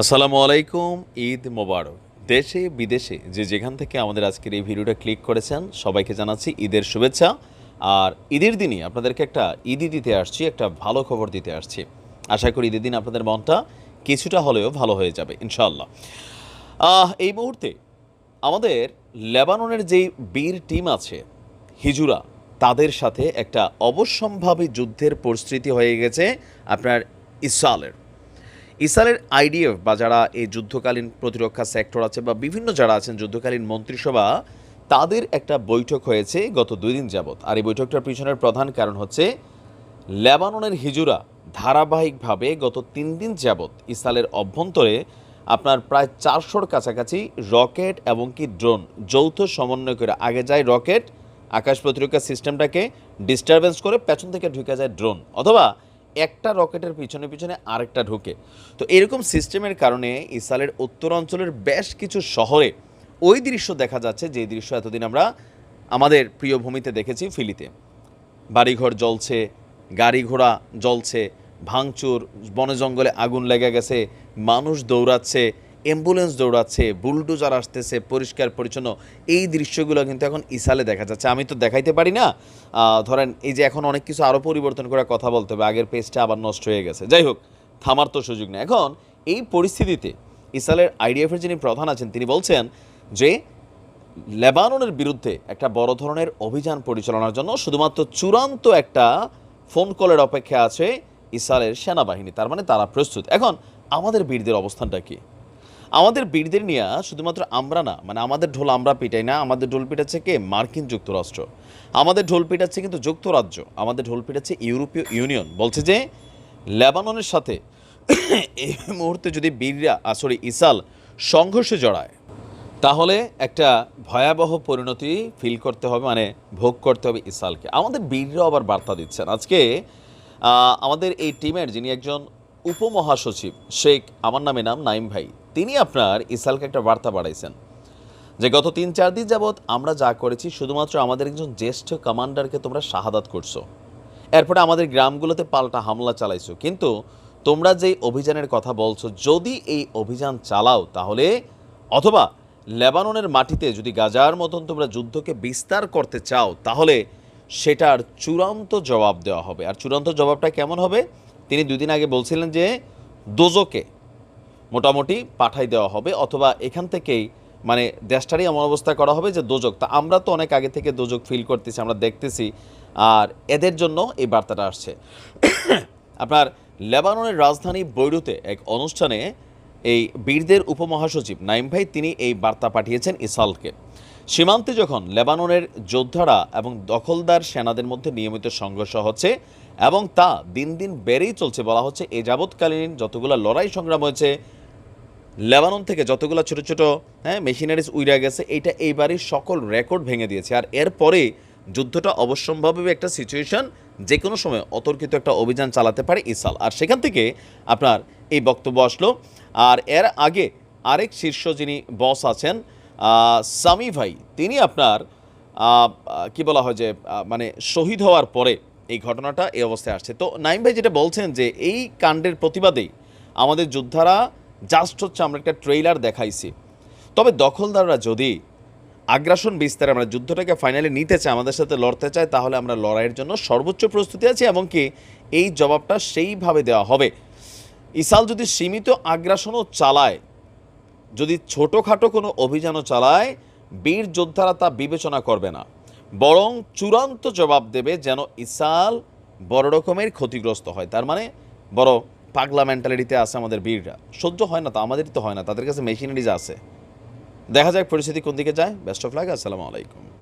আসসালামু আলাইকুম ঈদ মোবারক। দেশে বিদেশে যে যেখান থেকে আমাদের আজকের এই ভিডিওটা ক্লিক করেছেন সবাইকে জানাচ্ছি ঈদের শুভেচ্ছা। আর ঈদের দিনই আপনাদেরকে একটা ঈদি দিতে আসছি একটা ভালো খবর দিতে আসছি। আশা করি ঈদের দিন আপনাদের মনটা কিছুটা হলেও ভালো হয়ে যাবে ইনশাআল্লাহ। আহ, এই মুহূর্তে আমাদের লেবাননের যেই বীর টিম আছে হিজুরা তাদের সাথে একটা অবশ্যম্ভাবী যুদ্ধের পরিস্থিতি হয়ে গেছে আপনার ইসরায়েলের। ইসরায়েলের আইডিএফ বা যারা এই যুদ্ধকালীন প্রতিরক্ষা সেক্টর আছে বা বিভিন্ন যারা আছেন যুদ্ধকালীন মন্ত্রিসভা, তাদের একটা বৈঠক হয়েছে গত দুই দিন যাবৎ। আর এই বৈঠকটার পিছনের প্রধান কারণ হচ্ছে, লেবাননের হিজুরা ধারাবাহিকভাবে গত তিন দিন যাবৎ ইসরায়েলের অভ্যন্তরে আপনার প্রায় চারশোর কাছাকাছি রকেট এবং কি ড্রোন যৌথ সমন্বয় করে আগে যায় রকেট, আকাশ প্রতিরক্ষা সিস্টেমটাকে ডিস্টারবেন্স করে পেছন থেকে ঢুকে যায় ড্রোন। অথবা একটা রকেটের পিছনে পিছনে আরেকটা ঢুকে। তো এরকম সিস্টেমের কারণে ইসরায়েলের উত্তর অঞ্চলের বেশ কিছু শহরে ওই দৃশ্য দেখা যাচ্ছে, যে দৃশ্য এতদিন আমরা আমাদের প্রিয় ভূমিতে দেখেছি ফিলিতে। বাড়িঘর জ্বলছে, গাড়ি ঘোড়া জ্বলছে, ভাঙচুর, বনে জঙ্গলে আগুন লেগে গেছে, মানুষ দৌড়াচ্ছে অ্যাম্বুলেন্স দৌড়াচ্ছে, বুলডোজার আসতেছে, পরিষ্কার, পরিচ্ছন্ন। এই দৃশ্যগুলো কিন্তু এখন ইসালে দেখা যাচ্ছে। আমি তো দেখাইতে পারি না। ধরেন এই যে এখন অনেক কিছু আরও পরিবর্তন করে কথা বলতে হবে, আগের পেজটা আবার নষ্ট হয়ে গেছে। যাই হোক, থামার তো সুযোগ নেই। এখন এই পরিস্থিতিতে ইসরায়েলের আইডিএফের যিনি প্রধান আছেন, তিনি বলছেন যে, লেবাননের বিরুদ্ধে একটা বড় ধরনের অভিযান পরিচালনার জন্য শুধুমাত্র চূড়ান্ত একটা ফোন কলের অপেক্ষা আছে ইসরায়েলের সেনাবাহিনী। তার মানে তারা প্রস্তুত। এখন আমাদের বীরদের অবস্থানটা কি? আমাদের বীরদের নিয়ে শুধুমাত্র আমরা না মানে আমাদের ঢোল আমরা পিটাই না, আমাদের ঢোল পিটাচ্ছে কে? মার্কিন যুক্তরাষ্ট্র। আমাদের ঢোল পিটাচ্ছে কিন্তু যুক্তরাজ্য, আমাদের ঢোল পিটাচ্ছে ইউরোপীয় ইউনিয়ন। বলছে যে, লেবাননের সাথে এই মুহূর্তে যদি বীররা সরি ইসাল সংঘর্ষে জড়ায়, তাহলে একটা ভয়াবহ পরিণতি ফিল করতে হবে মানে ভোগ করতে হবে ইসালকে। আমাদের বীররাও আবার বার্তা দিচ্ছেন। আজকে আমাদের এই টিমের যিনি একজন উপমহাসচিব, শেখ, আমার নামে নাম নাইম ভাই তিনি আপনার ইসালকে একটা বার্তা বাড়াইছেন যে গত তিন, চার দিন যাবৎ আমরা যা করেছি, শুধুমাত্র আমাদের একজন জ্যেষ্ঠ কমান্ডারকে তোমরা শাহাদাত করছ। এরপরে আমাদের গ্রামগুলোতে পাল্টা হামলা চালাইছো। কিন্তু তোমরা যেই অভিযানের কথা বলছো, যদি এই অভিযান চালাও তাহলে অথবা লেবাননের মাটিতে যদি গাজার মতন তোমরা যুদ্ধকে বিস্তার করতে চাও, তাহলে সেটার চূড়ান্ত জবাব দেওয়া হবে। আর চূড়ান্ত জবাবটা কেমন হবে? তিনি দুদিন আগে বলছিলেন যে, দোজকে মোটামুটি পাঠাই দেওয়া হবে অথবা এখান থেকেই মানে দেশটারই এমন অবস্থা করা হবে যে দোজক, তা আমরা তো অনেক আগে থেকে দোজক ফিল করতেছি, আমরা দেখতেছি, আর এদের জন্য এই বার্তাটা আসছে। আপনার লেবাননের রাজধানী বৈরুতে এক অনুষ্ঠানে এই বীরদের উপমহাসচিব নাইম ভাই তিনি এই বার্তা পাঠিয়েছেন ইসালকে সীমান্তে যখন লেবাননের যোদ্ধারা এবং দখলদার সেনাদের মধ্যে নিয়মিত সংঘর্ষ হচ্ছে এবং তা দিন দিন বেড়েই চলছে বলা হচ্ছে, এ যাবৎকালীন যতগুলো লড়াই সংগ্রাম হয়েছে লেবানন থেকে যতগুলো ছোট ছোট হ্যাঁ মেশিনারিজ উইরা গেছে, এটা এইবারই সকল রেকর্ড ভেঙে দিয়েছে। আর এরপরে যুদ্ধটা অবশ্যম্ভাবী একটা সিচুয়েশন যে কোনো সময় অতর্কিত একটা অভিযান চালাতে পারে ইসাল আর সেখান থেকে আপনার এই বক্তব্য আসলো। আর এর আগে আরেক শীর্ষ যিনি বস আছেন সামি ভাই, তিনি আপনার কি বলা হয় যে মানে শহীদ হওয়ার পরে এই ঘটনাটা এই অবস্থায় আসছে। তো নাইম ভাই যেটা বলছেন যে, এই কাণ্ডের প্রতিবাদেই আমাদের যোদ্ধারা জাস্ট হচ্ছে আমরা একটা ট্রেইলার দেখাইছি। তবে দখলদাররা যদি আগ্রাসন বিস্তারে আমরা যুদ্ধটাকে ফাইনালি নিতে চাই আমাদের সাথে লড়তে চায়, তাহলে আমরা লড়াইয়ের জন্য সর্বোচ্চ প্রস্তুতি আছি এবং কি এই জবাবটা সেইভাবে দেওয়া হবে। ইসাল যদি সীমিত আগ্রাসনও চালায়, যদি ছোটোখাটো কোনো অভিযানও চালায়, বীর যোদ্ধারা তা বিবেচনা করবে না। বরং চূড়ান্ত জবাব দেবে যেন ইসাল বড় রকমের ক্ষতিগ্রস্ত হয়। তার মানে বড় পাগলা মেন্টালিটিতে আছে আমাদের বীররা। সহ্য হয় না তো, আমাদেরই তো হয় না, তাদের কাছে মেশিনারিজ আছে। দেখা যাক পরিস্থিতি কোন দিকে যায়। বেস্ট অফ লাগ আসসালামু আলাইকুম।